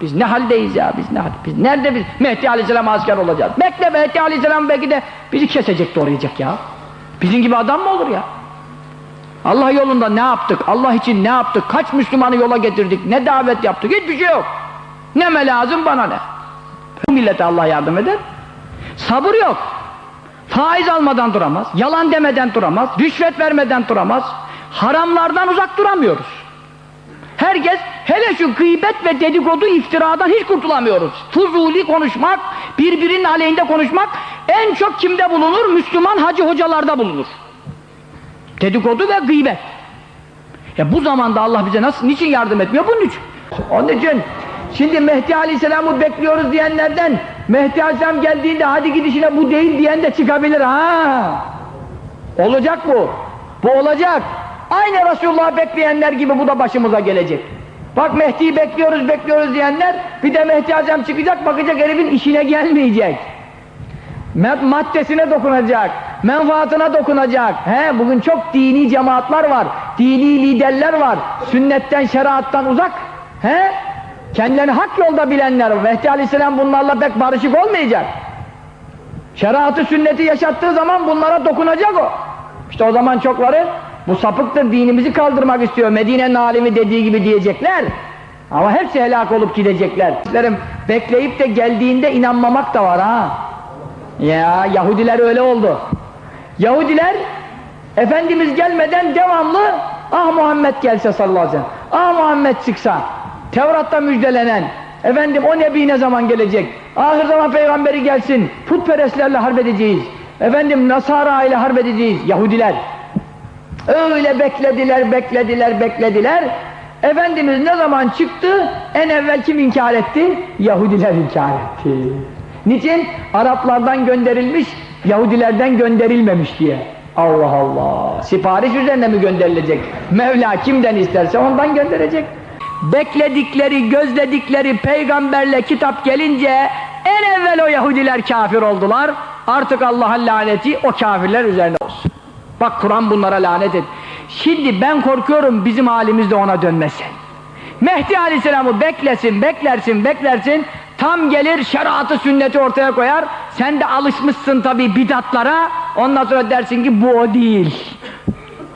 Biz ne haldeyiz ya biz ne hal- Biz nerede biz Mehdi Aleyhisselam asker olacağız. Bekle Mehdi Aleyhisselam belki de bizi kesecek doğrayacak ya. Bizim gibi adam mı olur ya? Allah yolunda ne yaptık? Allah için ne yaptık? Kaç Müslümanı yola getirdik? Ne davet yaptık? Hiçbir şey yok. Neme lazım bana ne? Bu millete Allah yardım eder. Sabır yok. Faiz almadan duramaz. Yalan demeden duramaz. Rüşvet vermeden duramaz. Haramlardan uzak duramıyoruz. Herkes hele şu gıybet ve dedikodu iftiradan hiç kurtulamıyoruz. Fuzuli konuşmak, birbirinin aleyhinde konuşmak en çok kimde bulunur? Müslüman hacı hocalarda bulunur. Dedikodu ve gıybet. Ya bu zamanda Allah bize nasıl, niçin yardım etmiyor? Bunun için. Onun için şimdi Mehdi Aleyhisselam'ı bekliyoruz diyenlerden Mehdi Aleyhisselam geldiğinde hadi gidişine bu değil diyen de çıkabilir ha. Olacak bu. Bu olacak. Aynı Resulullah'ı bekleyenler gibi bu da başımıza gelecek. Bak Mehdi'yi bekliyoruz bekliyoruz diyenler bir de Mehdi Aleyhisselam çıkacak bakacak herifin işine gelmeyecek. Ma- maddesine dokunacak, menfaatına dokunacak. He, bugün çok dini cemaatler var, dini liderler var, sünnetten, şeriattan uzak. He, kendilerini hak yolda bilenler var. Mehdi Aleyhisselam bunlarla pek barışık olmayacak. Şeriatı, sünneti yaşattığı zaman bunlara dokunacak o. İşte o zaman çokları bu sapıktır, dinimizi kaldırmak istiyor. Medine'nin alimi dediği gibi diyecekler. Ama hepsi helak olup gidecekler. Bekleyip de geldiğinde inanmamak da var ha. Ya Yahudiler öyle oldu. Yahudiler Efendimiz gelmeden devamlı ah Muhammed gelse sallallahu aleyhi ve sellem ah Muhammed çıksa Tevrat'ta müjdelenen efendim o nebi ne zaman gelecek ahir zaman peygamberi gelsin putperestlerle harp edeceğiz efendim Nasara ile harp edeceğiz Yahudiler öyle beklediler beklediler beklediler Efendimiz ne zaman çıktı en evvel kim inkar etti Yahudiler inkar etti Niçin? Araplardan gönderilmiş, Yahudilerden gönderilmemiş diye. Allah Allah! Sipariş üzerine mi gönderilecek? Mevla kimden isterse ondan gönderecek. Bekledikleri, gözledikleri peygamberle kitap gelince en evvel o Yahudiler kafir oldular. Artık Allah'ın laneti o kafirler üzerine olsun. Bak Kur'an bunlara lanet et. Şimdi ben korkuyorum bizim halimiz de ona dönmesin. Mehdi Aleyhisselam'ı beklesin, beklersin, beklersin. Tam gelir şeriatı sünneti ortaya koyar. Sen de alışmışsın tabii bidatlara. Ondan sonra dersin ki bu o değil.